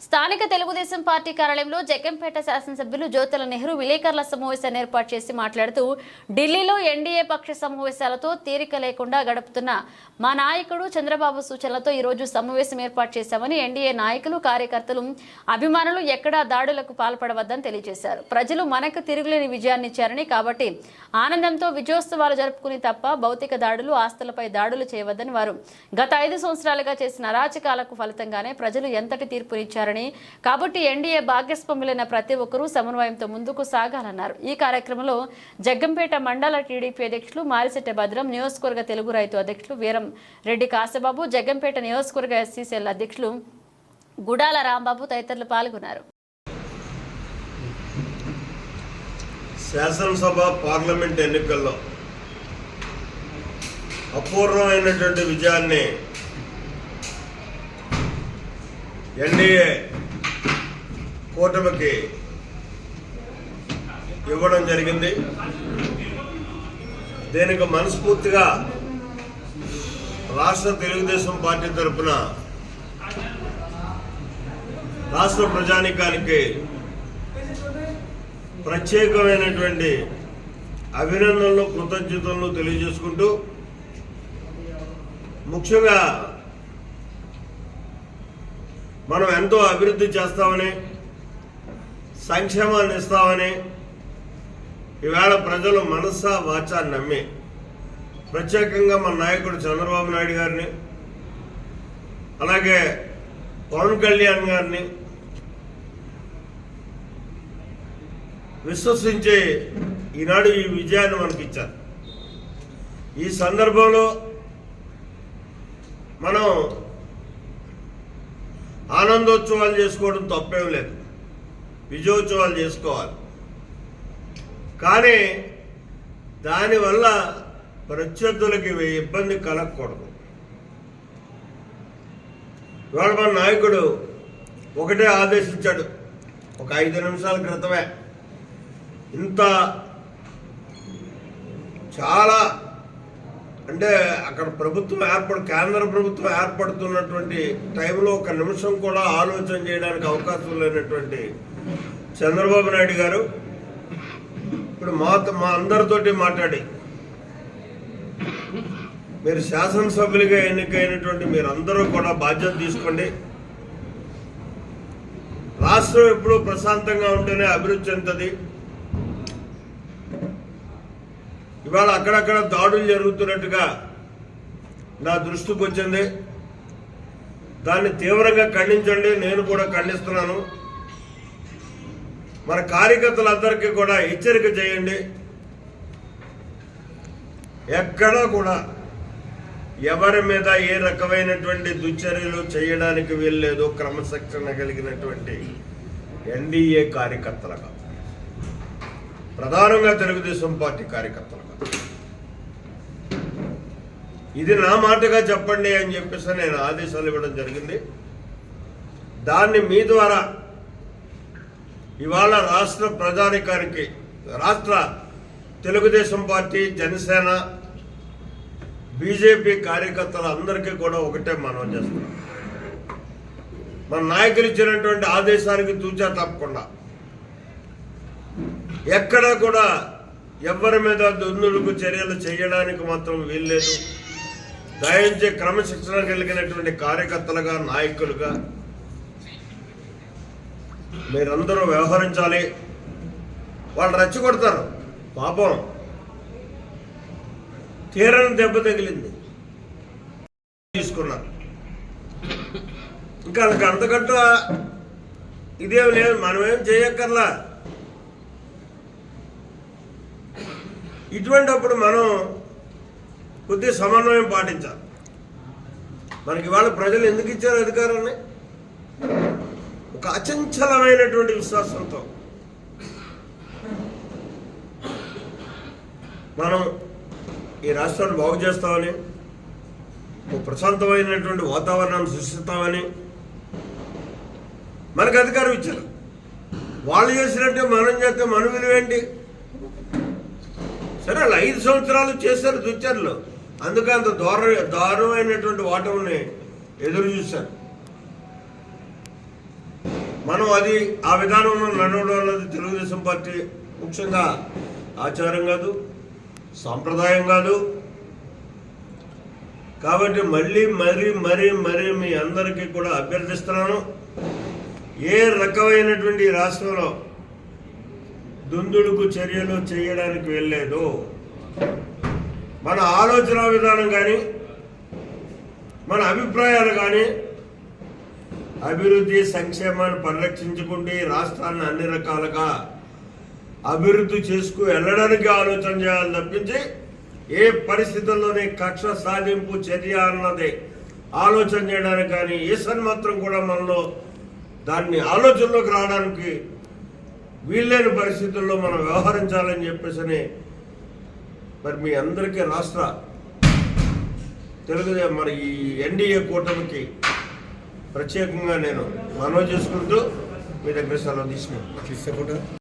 స్థానిక తెలుగుదేశం పార్టీ కార్యాలయంలో జగ్గంపేట శాసనసభ్యులు జ్యోతుల నెహ్రూ విలేకరుల సమావేశాన్ని ఏర్పాటు చేసి మాట్లాడుతూ ఢిల్లీలో ఎన్డీఏ పక్ష సమావేశాలతో తీరిక లేకుండా గడుపుతున్న మా నాయకుడు చంద్రబాబు సూచనలతో ఈరోజు సమావేశం ఏర్పాటు చేశామని ఎన్డీఏ నాయకులు కార్యకర్తలు అభిమానులు ఎక్కడా దాడులకు పాల్పడవద్దని తెలియజేశారు. ప్రజలు మనకు తిరుగులేని విజయాన్ని ఇచ్చారని కాబట్టి ఆనందంతో విజయోత్సవాలు జరుపుకుని తప్ప భౌతిక దాడులు ఆస్తులపై దాడులు చేయవద్దని వారు గత ఐదు సంవత్సరాలుగా చేసిన అరాచకాలకు ఫలితంగానే ప్రజలు ఎంతటి తీర్పునిచ్చారు చేస్తున్నారని. కాబట్టి ఎన్డీఏ భాగస్వాములైన ప్రతి ఒక్కరూ సమన్వయంతో ముందుకు సాగాలన్నారు. ఈ కార్యక్రమంలో జగ్గంపేట మండల టీడీపీ అధ్యక్షులు మారిశెట్టి భద్రం నియోజకవర్గ తెలుగు రైతు అధ్యక్షులు వీరం రెడ్డి కాసబాబు జగ్గంపేట నియోజకవర్గ ఎస్సీసీఎల్ అధ్యక్షులు గుడాల రాంబాబు తదితరులు పాల్గొన్నారు. శాసనసభ పార్లమెంట్ ఎన్నికల్లో అపూర్వమైనటువంటి విజయాన్ని ఎన్డీఏ కూటమికి ఇవ్వడం జరిగింది. దీనికి మనస్ఫూర్తిగా రాష్ట్ర తెలుగుదేశం పార్టీ తరఫున రాష్ట్ర ప్రజానికానికి ప్రత్యేకమైనటువంటి అభినందనలు కృతజ్ఞతలు తెలియజేసుకుంటూ ముఖ్యంగా మనం ఎంతో అభివృద్ధి చేస్తామని సంక్షేమాన్ని ఇస్తామని ఈవేళ ప్రజలు మనసా వాచా నమ్మి ప్రత్యేకంగా మన నాయకుడు చంద్రబాబు నాయుడు గారిని అలాగే పవన్ కళ్యాణ్ గారిని విశ్వసించి ఈనాడు ఈ విజయాన్ని మనకి ఇచ్చారు ఈ సందర్భంలో మనం ఆనందోత్సవాలు చేసుకోవడం తప్పేం లేదు. విజయోత్సవాలు చేసుకోవాలి. కానీ దానివల్ల ప్రత్యర్థులకి ఇబ్బంది కలగకూడదు. ఇవాళ మన నాయకుడు ఒకటే ఆదేశించాడు. ఒక ఐదు నిమిషాల క్రితమే. ఇంత చాలా అంటే అక్కడ ప్రభుత్వం ఏర్పడు కేంద్ర ప్రభుత్వం ఏర్పడుతున్నటువంటి టైంలో ఒక నిమిషం కూడా ఆలోచన చేయడానికి అవకాశం లేనటువంటి చంద్రబాబు నాయుడు గారు ఇప్పుడు మా మా అందరితోటి మాట్లాడి. మీరు శాసనసభ్యులుగా ఎన్నికైనటువంటి మీరందరూ కూడా బాధ్యత తీసుకోండి. రాష్ట్రం ఎప్పుడూ ప్రశాంతంగా ఉంటేనే అభివృద్ధి చెందుతుంది. ఇవాళ అక్కడక్కడ దాడులు జరుగుతున్నట్టుగా నా దృష్టికి వచ్చింది. దాన్ని తీవ్రంగా ఖండించండి. నేను కూడా ఖండిస్తున్నాను. మన కార్యకర్తలందరికీ కూడా హెచ్చరిక చేయండి. ఎక్కడా కూడా ఎవరి మీద ఏ రకమైనటువంటి దుశ్చర్యలు చేయడానికి వీల్లేదు. క్రమశిక్షణ కలిగినటువంటి ఎన్డీఏ కార్యకర్తలుగా. ప్రధానంగా తెలుగుదేశం పార్టీ కార్యకర్తలు. ఇది నా మాటగా చెప్పండి అని చెప్పేసి నేను ఆదేశాలు ఇవ్వడం జరిగింది. దాన్ని మీ ద్వారా ఇవాళ రాష్ట్ర ప్రజానికానికి రాష్ట్ర తెలుగుదేశం పార్టీ జనసేన బీజేపీ కార్యకర్తలు అందరికీ కూడా ఒకటే మనం చేస్తున్నాం. మన నాయకులు ఇచ్చినటువంటి ఆదేశానికి తూచా తప్పకుండా ఎక్కడా కూడా ఎవరి మీద దుందుడుకు చర్యలు చేయడానికి మాత్రం వీల్లేదు. దయించే క్రమశిక్షణ కలిగినటువంటి కార్యకర్తలుగా నాయకులుగా మీరందరూ వ్యవహరించాలి. వాళ్ళు రెచ్చగొడతారు. పాపం. తీరని దెబ్బ తగిలింది. తీసుకున్నారు. ఇంకా అంతకంటే ఇదేం లేదు. మనమేం చేయక్కర్లా. ఇటువంటప్పుడు మనం కొద్ది సమన్వయం పాటించాలి. మనకి వాళ్ళ ప్రజలు ఎందుకు ఇచ్చారు అధికారాన్ని? ఒక అచంచలమైనటువంటి విశ్వాసంతో. మనం ఈ రాష్ట్రాన్ని బాగు చేస్తామని ఒక ప్రశాంతమైనటువంటి వాతావరణాన్ని సృష్టిస్తామని మనకు అధికారం ఇచ్చారు. వాళ్ళు చేసినట్టే మనం చేస్తే మన విలువేంటి సరే వాళ్ళు ఐదు సంవత్సరాలు చేశారు దుచ్చర్లు అందుకే అంత దారు దారుణమైనటువంటి ఓటమిని ఎదురు చూశారు. మనం అది ఆ విధానంలో నడవడం అనేది తెలుగుదేశం పార్టీ ముఖ్యంగా ఆచారం కాదు సాంప్రదాయం కాదు. కాబట్టి మళ్ళీ మరీ మరీ మరీ మీ అందరికీ కూడా అభ్యర్థిస్తున్నాను. ఏ రకమైనటువంటి రాష్ట్రంలో దుందుడుకు చర్యలు చేయడానికి వెళ్ళలేదు. మన ఆలోచన విధానం కానీ మన అభిప్రాయాలు కానీ అభివృద్ధి సంక్షేమాన్ని పరిరక్షించుకుంటే రాష్ట్రాన్ని అన్ని రకాలుగా అభివృద్ధి చేసుకు వెళ్ళడానికి ఆలోచన చేయాలి తప్పించి ఏ పరిస్థితుల్లోనే కక్ష సాధింపు చర్య అన్నది ఆలోచన చేయడానికి కానీ ఏ మాత్రం కూడా మనలో దాన్ని ఆలోచనలోకి రావడానికి వీల్లేని పరిస్థితుల్లో మనం వ్యవహరించాలని చెప్పేసి మరి మీ అందరికీ రాష్ట్ర తెలుగుదేశం మరి ఈ ఎన్డీఏ కూటమికి ప్రత్యేకంగా నేను మనవి చేసుకుంటూ మీ దగ్గర సెలవు తీసుకున్నాను.